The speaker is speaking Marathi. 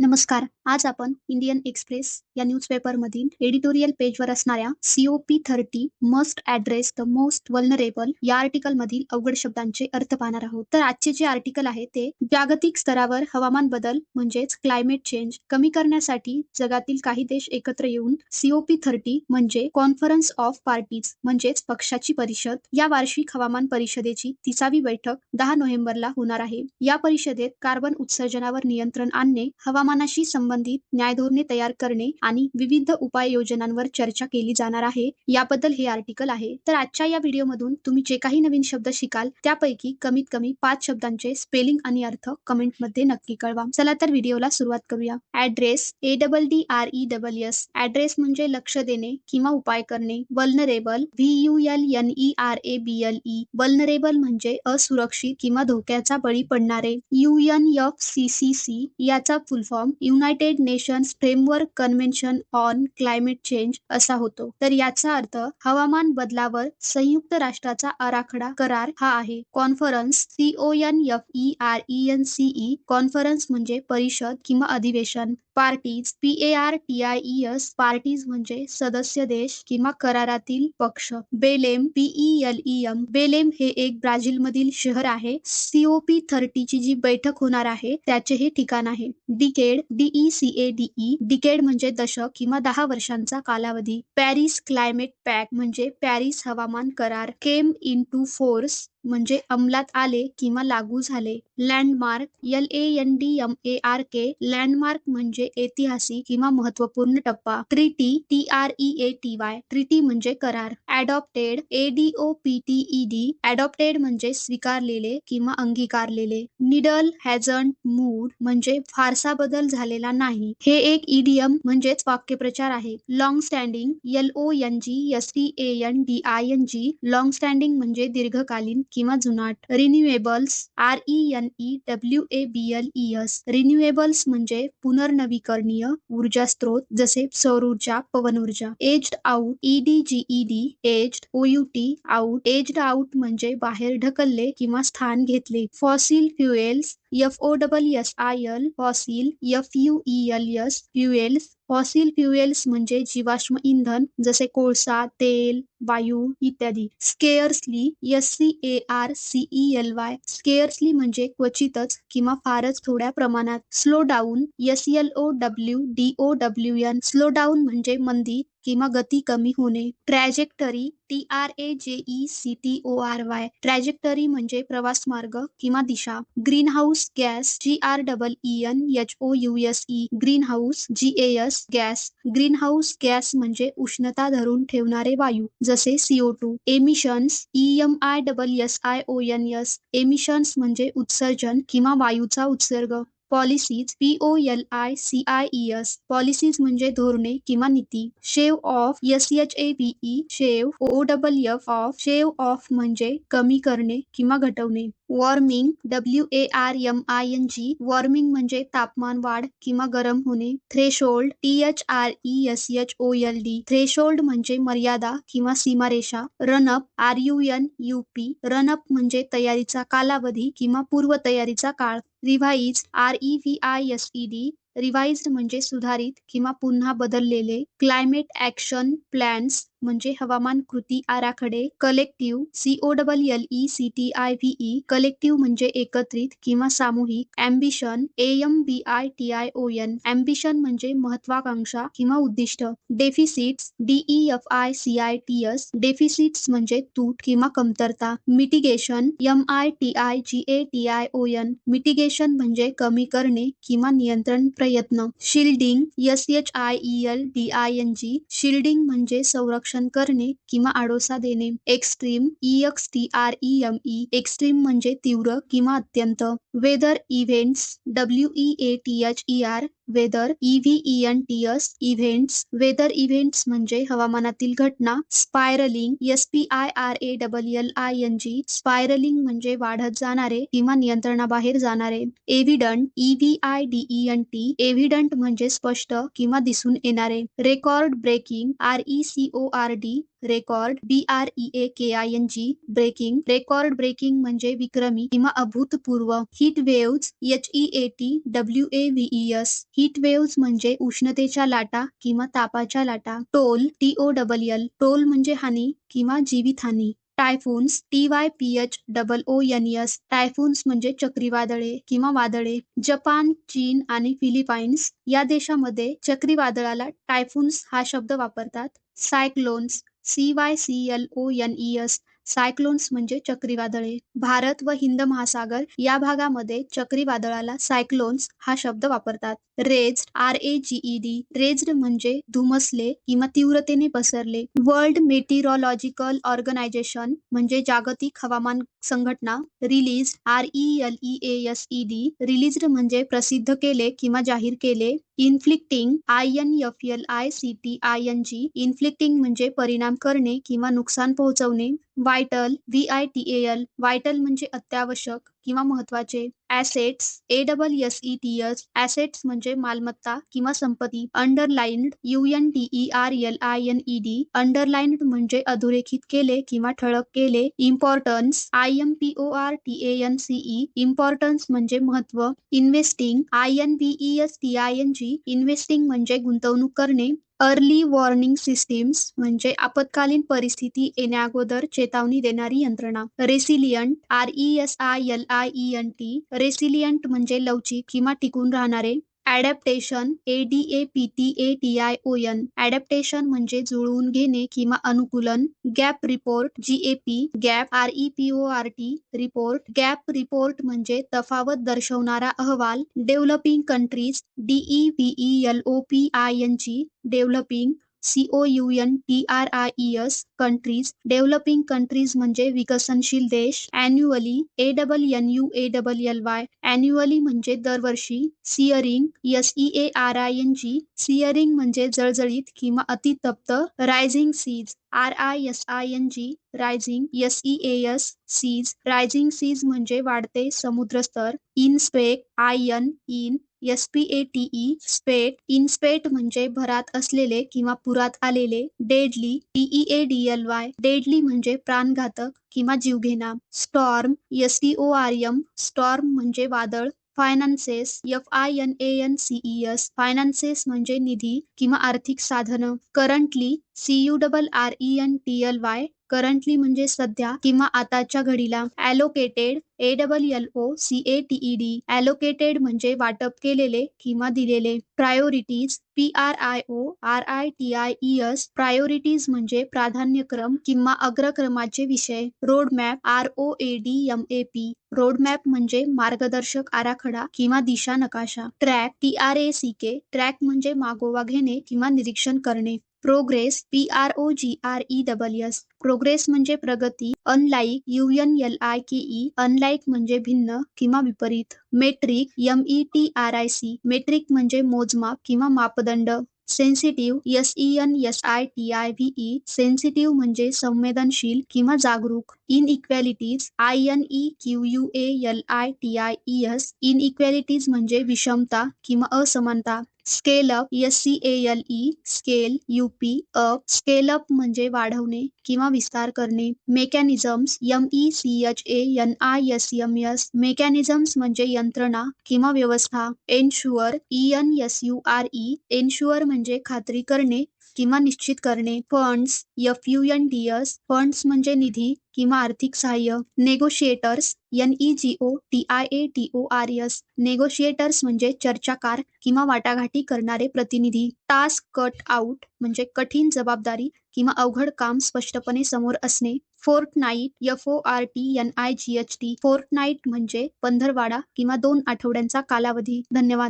नमस्कार आज आपण इंडियन एक्सप्रेस या न्यूजपेपर मधील एडिटोरियल पेजवर असणाऱ्या COP thirty must address the most vulnerable या आर्टिकल मधील अवघड शब्दांचे अर्थ पाहणार आहोत. तर आजचे जे आर्टिकल आहे ते जागतिक स्तरावर हवामान बदल म्हणजेच क्लायमेट चेंज कमी करण्यासाठी जगातील काही देश एकत्र येऊन सीओपी थर्टी म्हणजे कॉन्फरन्स ऑफ पार्टीज म्हणजेच पक्षाची परिषद या वार्षिक हवामान परिषदेची तिसावी बैठक दहा नोव्हेंबरला होणार आहे. या परिषदेत कार्बन उत्सर्जनावर नियंत्रण आणणे हवामान हवामानाशी संबंधित न्यायधोरणे तयार करणे आणि विविध उपाययोजनांवर चर्चा केली जाणार आहे. याबद्दल हे आर्टिकल आहे. तर आजच्या या व्हिडिओमधून तुम्ही जे काही नवीन शब्द शिकाल त्यापैकी कमीत कमी पाच शब्दांचे स्पेलिंग आणि अर्थ कमेंटमध्ये नक्की कळवा. चला तर व्हिडिओला सुरुवात करूया. Address A double D R E double S address म्हणजे लक्ष देणे किंवा उपाय करणे. Vulnerable V U L N E R A B L E vulnerable म्हणजे असुरक्षित किंवा धोक्याचा बळी पडणारे. U N F C C C याचा full form United Nations framework convention on climate change असा होतो. तर याचा अर्थ हवामान बदलावर संयुक्त राष्ट्राचा आराखडा करार हा आहे. Conference C O N F E R E N C E conference म्हणजे परिषद किंवा अधिवेशन. Parties P A R T I E S parties म्हणजे सदस्य देश किंवा करारातील पक्ष. Belem P E L E M Belem हे एक ब्राझील मधील शहर आहे. सीओपी थर्टीची जी बैठक होणार आहे त्याचे हे ठिकाण आहे. Decade D E C A D E decade म्हणजे दशक किंवा दहा वर्षांचा कालावधी. पॅरिस क्लायमेट पॅक म्हणजे पॅरिस हवामान करार. केम इन टू फोर्स म्हणजे अंमलात आले किंवा लागू झाले. Landmark L A N D M A R K landmark म्हणजे ऐतिहासिक किंवा महत्त्वपूर्ण टप्पा. Treaty T R E A T Y. Treaty म्हणजे करार. Adopted A D O P T E D. Adopted म्हणजे स्वीकारलेले किंवा अंगीकारलेले. निडल हॅझंट मूड म्हणजे फारसा बदल झालेला नाही. हे एक ईडीएम म्हणजेच वाक्यप्रचार आहे. Long standing L O N G S T A N D I N G long standing म्हणजे दीर्घकालीन किंवा जुनाट. Renewables R E N E W A B L E S renewables म्हणजे पुनर्नवीकरणीय ऊर्जा स्रोत जसे सौर ऊर्जा पवन ऊर्जा. Edged out E D G E D G E D edged O U T out edged out म्हणजे बाहेर ढकलले किंवा स्थान घेतले. Fossil fuels F O double S I L fossil F U E L S fuels fossil fuels म्हणजे जीवाश्म इंधन जसे कोळसा तेल वायू इत्यादी. Scarcely S C A R C E L Y scarcely म्हणजे क्वचितच किंवा फारच थोड्या प्रमाणात. Slow down S L O W D O W N slow down म्हणजे मंदी किंवा गती कमी होणे. Trajectory T R A J E C T O R Y trajectory म्हणजे प्रवास मार्ग किंवा दिशा. Green house gas G R double E N H O U S E green house G A S gas green house gas म्हणजे उष्णता धरून ठेवणारे वायू जसे CO two emissions E M I double S I O N S emissions म्हणजे उत्सर्जन किंवा वायूचा उत्सर्ग. Policies P O L I C I E S policies म्हणजे धोरणे किंवा नीती. Shave off S H A B E shave O double F off shave off म्हणजे कमी करणे किंवा घटवणे. Warming W A R M I N G warming म्हणजे तापमान वाढ किंवा गरम होणे threshold T H R E S H O L D threshold म्हणजे मर्यादा किंवा सीमारेषा run up R U N U P run up म्हणजे तयारीचा कालावधी किंवा पूर्व तयारीचा काळ revise R E V I S E D revised म्हणजे सुधारित किंवा पुन्हा बदललेले क्लायमेट ऍक्शन प्लॅन्स म्हणजे हवामान कृती आराखडे collective C O double L E C T I V E collective म्हणजे एकत्रित किंवा सामूहिक ambition M B I T I O N ambition म्हणजे महत्वाकांक्षा किंवा उद्दिष्ट deficits D E F I C I T S deficits म्हणजे तूट किंवा कमतरता mitigation M I T I G A T I O N mitigation म्हणजे कमी करणे किंवा नियंत्रण प्रयत्न shielding S H I E L D I N G shielding म्हणजे संरक्षण करणे किंवा आडोसा देणे. Extreme E X T R E M E extreme म्हणजे तीव्र किंवा अत्यंत. Weather events W E A T H E R weather E N T S events weather events म्हणजे हवामानातील घटना spiraling S P I R A double L I N G spiraling म्हणजे वाढत जाणारे किंवा नियंत्रणाबाहेर जाणारे. Evident E V I D E N T evident म्हणजे स्पष्ट किंवा दिसून येणारे. Record breaking R E C O R D record B R E A K I N G breaking record breaking म्हणजे विक्रमी किंवा अभूतपूर्व. Heat waves H E A T W A V S heat waves म्हणजे उष्णतेच्या लाटा किंवा तापाच्या लाटा. Toll T O double L toll म्हणजे हानी किंवा जीवितहानी typhoons T Y P H double O N S typhoons म्हणजे चक्रीवादळे किंवा वादळे. जपान चीन आणि फिलिपाईन्स या देशामध्ये चक्रीवादळाला टायफून्स हा शब्द वापरतात. Cyclones C Y C L O N E S cyclones म्हणजे चक्रीवादळे. भारत व हिंद महासागर या भागामध्ये चक्रीवादळाला सायक्लोन्स हा शब्द वापरतात. Rage R A G E D raged म्हणजे धुमसले किंवा तीव्रतेने पसरले. वर्ल्ड मेटिरॉलॉजिकल ऑर्गनायझेशन म्हणजे जागतिक हवामान संघटना release R E L E A S E D release म्हणजे प्रसिद्ध केले किंवा जाहीर केले inflicting I N F L I C T I N G inflicting म्हणजे परिणाम करणे किंवा नुकसान पोहोचवणे vital V I T A L vital म्हणजे अत्यावश्यक किंवा महत्त्वाचे assets A double S E T S assets म्हणजे मालमत्ता किंवा संपत्ती. Underlined U N T E R L I N E D underlined म्हणजे अधोरेखित केले किंवा ठळक केले. Importance I M P O R T A N C E importance म्हणजे महत्त्व investing I N B E S T I N G investing म्हणजे गुंतवणूक करणे. अर्ली वॉर्निंग सिस्टीम्स म्हणजे आपत्कालीन परिस्थिती येण्याअगोदर चेतावणी देणारी यंत्रणा. Resilient R E S I L I E N T resilient म्हणजे लवचिक किंवा टिकून राहणारे adaptation A D A P T A T I O N adaptation म्हणजे जुळवून घेणे किंवा अनुकूलन. Gap report G A P gap R E P O R T report gap report म्हणजे तफावत दर्शवणारा अहवाल. Developing countries D E V E L O P I N G developing C O U N T R I E S countries developing countries म्हणजे विकसनशील देश annually A double N U A double L Y annually म्हणजे दरवर्षी searing S E A R I N G searing म्हणजे जळजळीत किंवा अतितप्त rising seas R I S I N G rising S E A S seas rising seas म्हणजे वाढते समुद्रस्तर in spate I N in S P A T E spate in spate म्हणजे भरात असलेले किंवा पुरात आलेले deadly T E A D L Y deadly म्हणजे प्राणघातक किंवा जीवघेणा. Storm S T O R M storm म्हणजे वादळ. Finances F I N A N C E S finances म्हणजे निधी किंवा आर्थिक साधनं. Currently C U double R E N T L Y currently म्हणजे सध्या किंवा आताच्या घडीला. Allocated A double L O C A T E D allocated म्हणजे वाटप केलेले किंवा दिलेले. Priorities P R I O R I T I E S priorities म्हणजे प्राधान्यक्रम किंवा अग्रक्रमाचे विषय. Roadmap R O A D M A P roadmap म्हणजे मार्गदर्शक आराखडा किंवा दिशा नकाशा track T R A C K track म्हणजे मागोवा घेणे किंवा निरीक्षण करणे. Progress P R O G R E double S progress म्हणजे प्रगती unlike U N L I K E unlike म्हणजे भिन्न किंवा विपरीत. Metric M E T R I C metric म्हणजे मोजमाप किंवा मापदंड. Sensitive S E N S I T I V E sensitive म्हणजे संवेदनशील किंवा जागरूक. Inequalities I N E Q U A L I T I E S inequalities म्हणजे विषमता किंवा असमानता. Scale up S C A L E scale U P up scale up म्हणजे वाढवणे किंवा विस्तार करणे. Mechanisms M E C H A N I S M S mechanisms म्हणजे यंत्रणा किंवा व्यवस्था. Ensure E N S U R E ensure म्हणजे खात्री करणे. किंवा निश्चित करणे. Funds F U N D S funds म्हणजे निधी किंवा आर्थिक सहाय्य. Negotiators N E G O T I A T O R S negotiators म्हणजे चर्चाकार किंवा वाटाघाटी करणारे प्रतिनिधी. टास्क कट आउट म्हणजे कठीण जबाबदारी किंवा अवघड काम स्पष्टपणे समोर असणे. Fortnight F O R T N I G H T fortnight म्हणजे पंधरवाडा किंवा दोन आठवड्यांचा कालावधी. धन्यवाद.